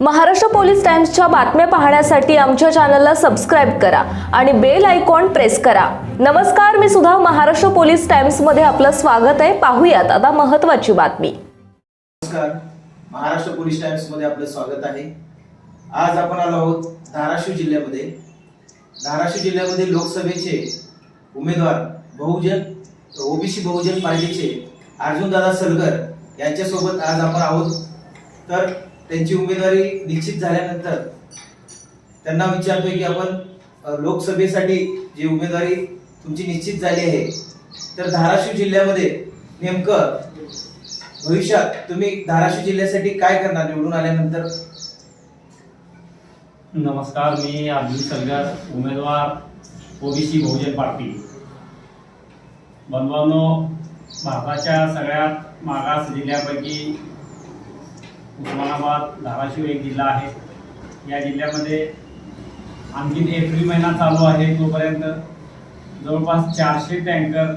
Maharashtra police टाइम्सच्या बातम्या पाहण्यासाठी आमच्या चॅनलला सबस्क्राईब करा आणि बेल आयकॉन प्रेस करा. नमस्कार मी सुद्धा महाराष्ट्र पोलीस टाइम्समध्ये आपलं स्वागत आहे. पाहूयात आता महत्वाची बातमी. नमस्कार महाराष्ट्र पोलीस टाइम्समध्ये आपलं स्वागत आहे. आज आपण आलो आहोत धाराशिव जिल्ह्यामध्ये. धाराशिव जिल्ह्यामध्ये लोकसभेचे उमेदवार बहुजन ओबीसी बहुजन पार्टीचे अर्जुनदादा सलगर यांच्यासोबत आज आपण आहोत. तर त्यांची उमेदवारी निश्चित झाल्यानंतर त्यांना विचारतोय की आपण लोकसभेसाठी जी उमेदवारी तुमची निश्चित झाली आहे तर धाराशिव जिल्ह्यामध्ये नेमकं भविष्यात तुम्ही धाराशिव जिल्ह्यासाठी काय करणार निवडून आल्यानंतर? नमस्कार मी अर्जुन सगळ्यात उमेदवार ओबीसी बहुजन पार्टी. बंधवांनो भारताच्या सगळ्यात मागास जिल्ह्यापैकी उस्मानाबाद धाराशिव एक जिल्हा आहे. या जिल्ह्यामध्ये आणखीन एप्रिल महिना चालू आहे तोपर्यंत. जवळपास चारशे टँकर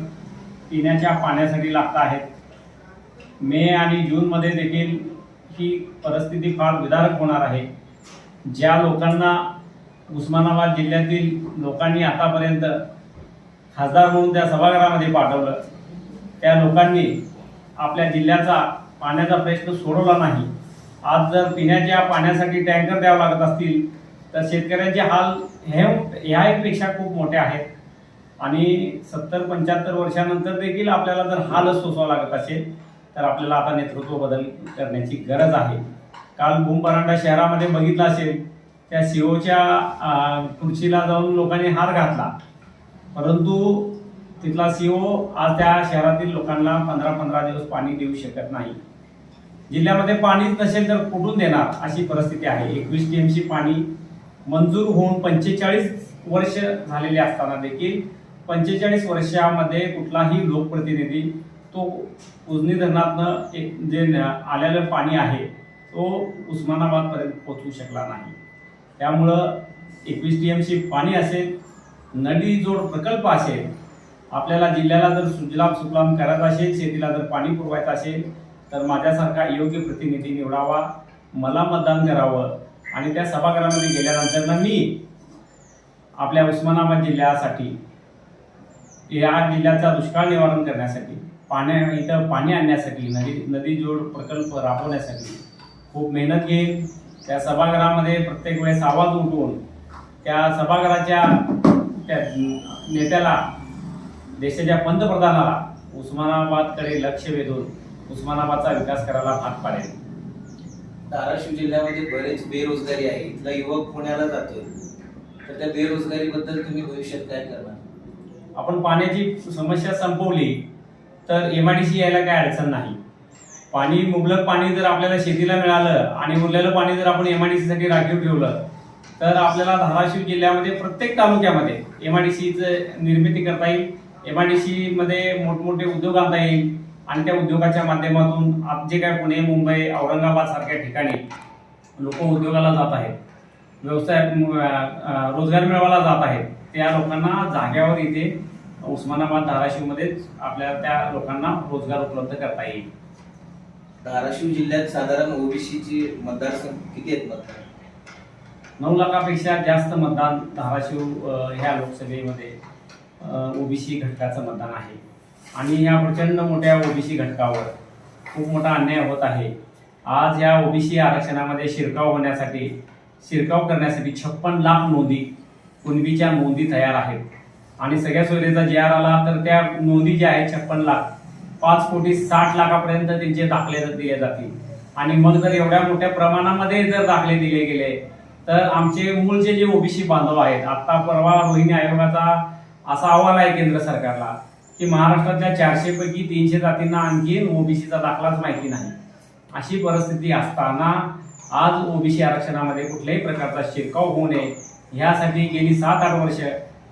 पिण्याच्या पाण्यासाठी लागत आहेत. मे आणि जूनमध्ये देखील ही परिस्थिती फार विदारक होणार आहे. ज्या लोकांना उस्मानाबाद जिल्ह्यातील लोकांनी आतापर्यंत खासदार म्हणून त्या सभागृहामध्ये पाठवलं त्या लोकांनी आपल्या जिल्ह्याचा पाण्याचा प्रश्न सोडवला नाही. आज जर पिण्याच्या पाण्यासाठी टँकर द्यावं लागत असतील तर शेतकऱ्यांचे हाल हे ह्यापेक्षा खूप मोठे आहेत. आणि सत्तर पंच्याहत्तर वर्षानंतर देखील आपल्याला जर हालच सोसावा लागत असेल तर आपल्याला आता नेतृत्व बदल करण्याची गरज आहे. काल बुमपरांडा शहरामध्ये बघितलं असेल त्या सीओच्या खुर्चीला जाऊन लोकांनी हार घातला. परंतु तिथला सीओ आज त्या शहरातील लोकांना पंधरा पंधरा दिवस पाणी देऊ शकत नाही. जिल्ह्यामध्ये पाणीच नसेल तर कुठून देणार अशी परिस्थिती आहे. एकवीस टीएमसी पाणी मंजूर होऊन पंचेचाळीस वर्ष झालेले असताना देखील पंचेचाळीस वर्षामध्ये कुठलाही लोकप्रतिनिधी तो उजनी धरणातनं एक जे न- आलेलं पाणी आहे तो उस्मानाबादपर्यंत पोहोचू शकला नाही. त्यामुळं एकवीस टी एमशी पाणी असेल नदी जोड प्रकल्प असेल आपल्याला जिल्ह्याला जर सुजलाम सुफलाम करायचं असेल शेतीला जर पाणी पुरवायचं असेल तर माझ्यासारखा योग्य प्रतिनिधी निवडावा मला मतदान करावं आणि त्या सभागृहामध्ये गेल्यानंतर ना मी आपल्या उस्मानाबाद जिल्ह्यासाठी या जिल्ह्याचा दुष्काळ निवारण करण्यासाठी पाण्या इथं पाणी आणण्यासाठी नदी नदी जोड प्रकल्प राबवण्यासाठी खूप मेहनत घेईन. त्या सभागृहामध्ये प्रत्येक वेळेस आवाज उठवून त्या सभागृहाच्या त्या नेत्याला देशाच्या पंतप्रधानाला उस्मानाबादकडे लक्ष वेधून उस्मानाबादचा विकास करायला भाग पाडेल. धाराशिव जिल्ह्यामध्ये बरेच बेरोजगारी आहे. इथला युवक पुण्याला जातोय. तर त्या बेरोजगारीबद्दल तुम्ही भविष्यात काय करणार? आपण पाण्याची समस्या संपवली तर एम आय डी सी यायला काय अडचण नाही. पाणी मुबलक पाणी जर आपल्याला शेतीला मिळालं आणि उरलेलं पाणी जर आपण एम आय डी सीसाठी राखीव ठेवलं तर आपल्याला धाराशिव जिल्ह्यामध्ये प्रत्येक तालुक्यामध्ये एम आय डी सीचं निर्मिती करता येईल. एम आय डी सीमध्ये मोठमोठे उद्योग आणता येईल. आणि त्या उद्योगाच्या माध्यमातून आज जे काय पुणे मुंबई औरंगाबाद सारख्या ठिकाणी लोक उद्योगाला जात आहेत व्यवसाय रोजगार मिळवायला जात आहेत त्या लोकांना जाग्यावर इथे उस्मानाबाद धाराशिवमध्येच आपल्या त्या लोकांना रोजगार उपलब्ध करता येईल. धाराशिव जिल्ह्यात साधारण ओबीसीची मतदारसंघ किती आहेत मतदार? नऊ लाखापेक्षा जास्त मतदान धाराशिव ह्या लोकसभेमध्ये ओबीसी घटकाचं मतदान आहे. आणि या प्रचंड मोठ्या ओबीसी घटकावर खूप मोठा अन्याय होत आहे. आज या ओबीसी आरक्षणामध्ये शिरकाव होण्यासाठी शिरकाव करण्यासाठी छप्पन लाख नोंदी कुणबीच्या नोंदी तयार आहेत. आणि सगळ्या सोयीचा जे आर आला तर त्या नोंदी ज्या आहेत छप्पन लाख पाच कोटी साठ लाखापर्यंत त्यांचे दाखले दिले जातील. आणि मग जर एवढ्या मोठ्या प्रमाणामध्ये जर दाखले दिले गेले तर आमचे मूळचे जे ओबीसी बांधव आहेत आता परवा रोहिणी आयोगाचा असा अहवाल आहे केंद्र सरकारला की महाराष्ट्रातल्या चारशे पैकी तीनशे जातींना आणखी ओबीसीचा दाखलाच माहिती नाही. अशी परिस्थिती असताना आज ओबीसी आरक्षणामध्ये कुठल्याही प्रकारचा शिरकाव होऊ नये. ह्यासाठी गेली सात आठ वर्ष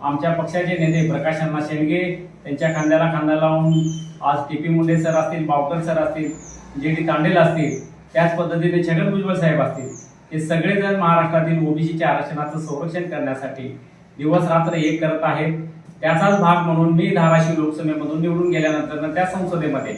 आमच्या पक्षाचे नेते प्रकाश अण्णा शेंडगे त्यांच्या खांद्याला खांदा लावून आज टी पी मुंडे सर असतील बावकर सर असतील जे डी तांडेल असतील त्याच पद्धतीने छगन भुजबळ साहेब असतील हे सगळेजण महाराष्ट्रातील ओबीसीच्या आरक्षणाचं संरक्षण करण्यासाठी दिवस रात्र एक करत आहेत. त्याचाच भाग म्हणून मी धाराशिव लोकसभेमधून निवडून गेल्यानंतर त्या संसदेमध्ये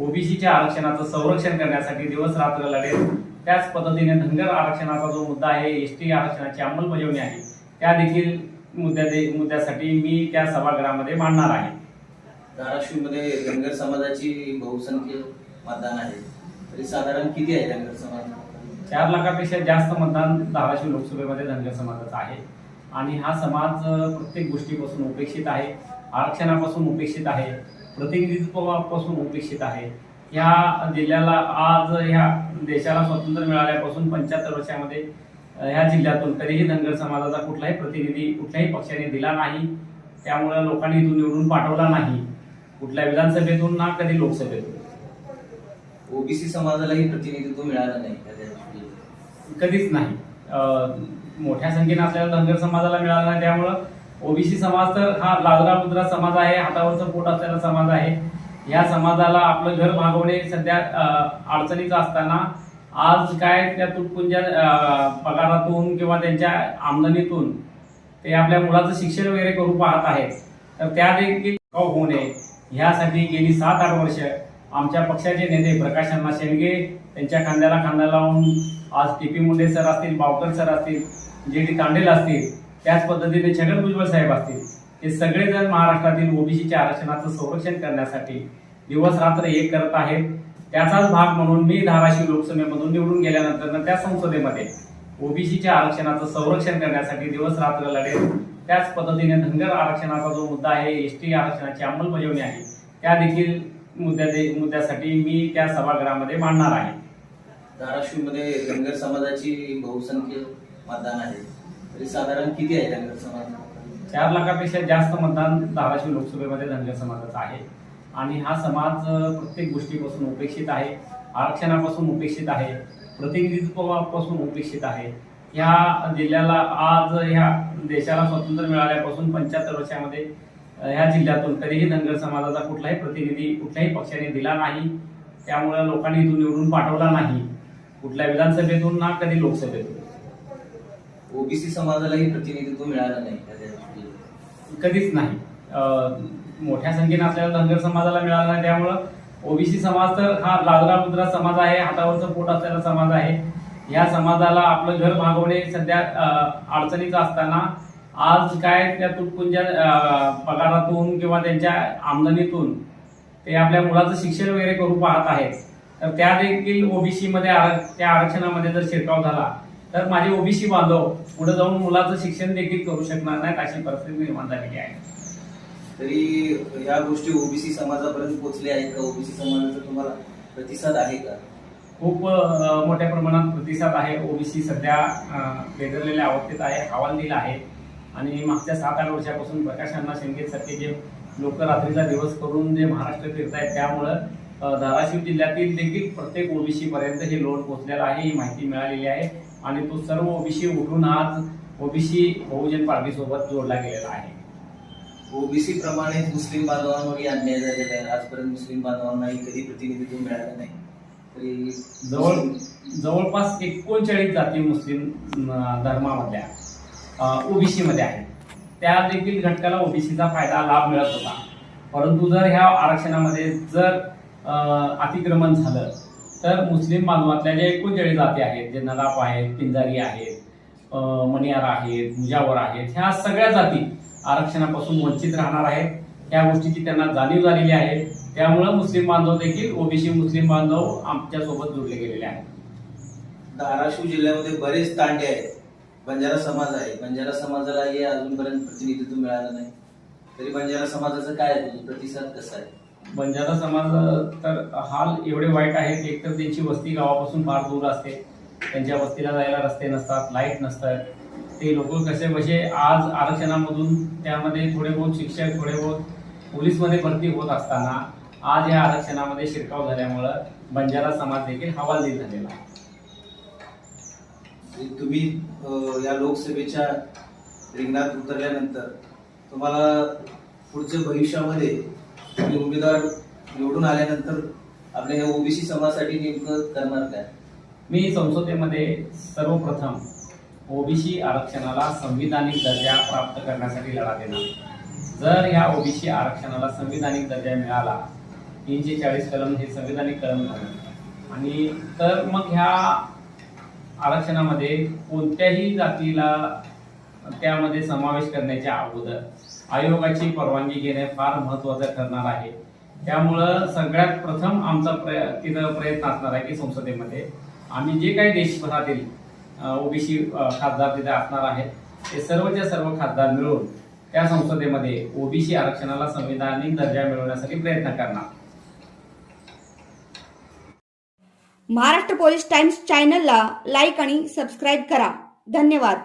ओबीसीच्या आरक्षणाचं संरक्षण करण्यासाठी दिवस रात्र लढेल. त्याच पद्धतीने धनगर आरक्षणाचा जो मुद्दा आहे एस टी आरक्षणाची अंमलबजावणी आहे त्या देखील मुद्द्या मुद्द्यासाठी मी त्या सभागृहामध्ये मांडणार आहे. धाराशिवमध्ये धनगर समाजाची बहुसंख्य मतदान आहे. तरी साधारण किती आहे धनगर समाज? चार लाखापेक्षा जास्त मतदान धाराशिव लोकसभेमध्ये धनगर समाजाचं आहे. आणि हा समाज प्रत्येक गोष्टीपासून उपेक्षित आहे. आरक्षणापासून उपेक्षित आहे. प्रतिनिधित्वापासून उपेक्षित आहे. ह्या जिल्ह्याला आज ह्या देशाला स्वातंत्र्य मिळाल्यापासून पंच्याहत्तर वर्षामध्ये ह्या जिल्ह्यातून कधीही धनगर समाजाचा कुठलाही प्रतिनिधी कुठल्याही पक्षाने दिला नाही. त्यामुळे लोकांनी इथून निवडून पाठवला नाही. कुठल्या विधानसभेतून ना कधी लोकसभेतून. ओबीसी समाजालाही प्रतिनिधित्व मिळालं नाही. कधीच नाही. मोठ्या संख्येने आपल्याला धनगर समाजाला मिळाला नाही. त्यामुळं ओबीसी समाज तर हा लादरा मुद्रा समाज आहे हातावरचं पोट असलेला समाज आहे. या समाजाला आपलं घर भागवणे सध्या अडचणीचं असताना आज काय त्या तुटपुंज्या पगारातून किंवा त्यांच्या आमदनीतून ते आपल्या मुलाचं शिक्षण वगैरे करू पाहत आहेत. तर त्या देखील होऊ नये. ह्यासाठी गेली सात आठ वर्ष आमच्या पक्षाचे नेते प्रकाश अण्णा शेंडगे त्यांच्या खांद्याला खांदा लावून आज टी पी मुंडे सर असतील बावकर सर असतील जे डी तांडेल असतील त्याच पद्धतीने छगन भुजबळ साहेब असतील हे सगळेजण महाराष्ट्रातील ओबीसीच्या आरक्षणाचं संरक्षण करण्यासाठी दिवस रात्र एक करत आहेत. त्याचाच भाग म्हणून मी धाराशिव लोकसभेमधून निवडून गेल्यानंतर त्या संसदेमध्ये ओबीसीच्या आरक्षणाचं संरक्षण करण्यासाठी दिवस रात्र लढेल. त्याच पद्धतीने धनगर आरक्षणाचा जो मुद्दा आहे एस टी आरक्षणाची अंमलबजावणी आहे त्या देखील मुद्द्या मुद्द्यासाठी मी त्या सभागृहामध्ये मांडणार आहे. धाराशिवमध्ये धनगर समाजाची बहुसंख्य मतदान आहे. तरी साधारण किती आहे धनगर समाज? चार लाखापेक्षा जास्त मतदान धाराशिव लोकसभेमध्ये धनगर समाजाचं आहे. आणि हा समाज प्रत्येक गोष्टीपासून उपेक्षित आहे. आरक्षणापासून उपेक्षित आहे. प्रतिनिधित्वापासून उपेक्षित आहे. ह्या जिल्ह्याला आज ह्या देशाला स्वातंत्र्य मिळाल्यापासून पंच्याहत्तर वर्षामध्ये ह्या जिल्ह्यातून कधीही धनगर समाजाचा कुठलाही प्रतिनिधी कुठल्याही पक्षाने दिला नाही. त्यामुळे लोकांनी इथून निवडून पाठवला नाही. कुठल्या विधानसभेतून ना कधी लोकसभेतून. ओबीसी समाजालाही प्रतिनिधित्व मिळालं नाही कधीच नाही. मोठ्या संख्येने आपल्याला धनगर समाजाला मिळाला नाही. त्यामुळं ओबीसी समाज तर हा लाजरा बुजरा समाज आहे हातावरचं पोट असलेला समाज आहे. या समाजाला आपलं घर भागवणे सध्या अडचणीचं असताना आज काय त्या तुटपुंज्या पगारातून किंवा त्यांच्या आमदनीतून ते आपल्या मुलाचं शिक्षण वगैरे करू पाहत आहेत. तर त्या देखील ओबीसीमध्ये आर- त्या आरक्षणामध्ये जर शिरकाव झाला तर माझे ओबीसी बांधव पुढे जाऊन मुलाचं शिक्षण देखील करू शकणार नाहीत अशी परिस्थिती निर्माण झालेली आहे. तरी या गोष्टी ओबीसी समाजापर्यंत पोहोचल्या आहेत का? ओबीसी समाजाचा तुम्हाला प्रतिसाद आहे का? खूप मोठ्या प्रमाणात प्रतिसाद आहे. ओबीसी सध्या बेदरलेल्या अवस्थेत आहे हवालदिल आहे. आणि मागच्या सात आठ वर्षापासून प्रकाश अण्णा शिंदे सारखे जे लोक रात्रीचा दिवस करून जे महाराष्ट्र फिरतायत त्यामुळं धाराशिव जिल्ह्यातील देखील प्रत्येक ओबीसी पर्यंत हे लोन पोहोचलेलं आहे ही माहिती मिळालेली आहे. आणि तो सर्व ओबीसी उठून आज ओबीसी बहुजन पार्टीसोबत जोडला गेलेला आहे. ओबीसी प्रमाणे मुस्लिम बांधवांवरही अन्याय झालेला आहे. आजपर्यंत मुस्लिम बांधवांनाही कधी प्रतिनिधित्व मिळालं नाही. तरी जवळ जवळपास एकोणचाळीस जाती मुस्लिम धर्मामधल्या ओबीसी मध्ये आहेत. त्या देखील घटकाला ओबीसीचा फायदा लाभ मिळत होता. परंतु जर ह्या आरक्षणामध्ये जर अतिक्रमण झालं तर मुस्लिम बांधवातल्या ज्या एकोणचाळीस जाती आहेत जे नदाप आहेत पिंजारी आहेत मणियार आहेत मुजावर आहेत ह्या सगळ्या जाती आरक्षणापासून वंचित राहणार आहेत. या गोष्टीची त्यांना जाणीव झालेली आहे. त्यामुळं मुस्लिम बांधव देखील ओबीसी मुस्लिम बांधव आमच्यासोबत जोडले गेलेले आहेत. धाराशिव जिल्ह्यामध्ये बरेच तांडे आहेत. बंजारा समाज आहे. बंजारा समाजाला हे अजूनपर्यंत प्रतिनिधित्व मिळालं नाही. तरी बंजारा समाजाचं काय प्रतिसाद कसा आहे? बंजारा समाज तर हाल एवढे वाईट आहेत एकतर त्यांची वस्ती गावापासून फार दूर असते. त्यांच्या वस्तीला जायला रस्ते नसतात लाइट नसतात. ते लोक कसे बसे आज आरक्षणामधून त्यामध्ये थोडे बहुत शिक्षक थोडे बहुत पोलीसमध्ये भरती होत असताना आज या आरक्षणामध्ये शिरकाव झाल्यामुळं बंजारा समाज देखील हवालदिल झालेला आहे. तुम्ही या लोकसभेच्या रिंगणात उतरल्यानंतर तुम्हाला पुढच्या भविष्यामध्ये तुम्ही उमेदवार निवडून आल्यानंतर आपल्या या ओबीसी समाजासाठी नेमकं करणार काय? मी संसदेमध्ये सर्वप्रथम ओबीसी आरक्षणाला संविधानिक दर्जा प्राप्त करण्यासाठी लढा देणार. जर ह्या ओबीसी आरक्षणाला संविधानिक दर्जा मिळाला तीनशे चाळीस कलम हे संविधानिक कलम झालं आणि तर मग ह्या आरक्षणामध्ये कोणत्याही जातीला त्यामध्ये समावेश करण्याच्या अगोदर आयोगाची परवानगी घेणे फार महत्त्वाचं ठरणार आहे. त्यामुळं सगळ्यात प्रथम आमचा प्रय तिथं प्रयत्न असणार आहे की संसदेमध्ये आम्ही जे काही देशभरातील ओबीसी खासदार तिथे असणार आहेत ते सर्वच्या सर्व खासदार मिळून त्या संसदेमध्ये ओबीसी आरक्षणाला संविधानिक दर्जा मिळवण्यासाठी प्रयत्न करणार. महाराष्ट्र पोलीस टाइम्स चॅनलला लाईक आणि सबस्क्राईब करा. धन्यवाद.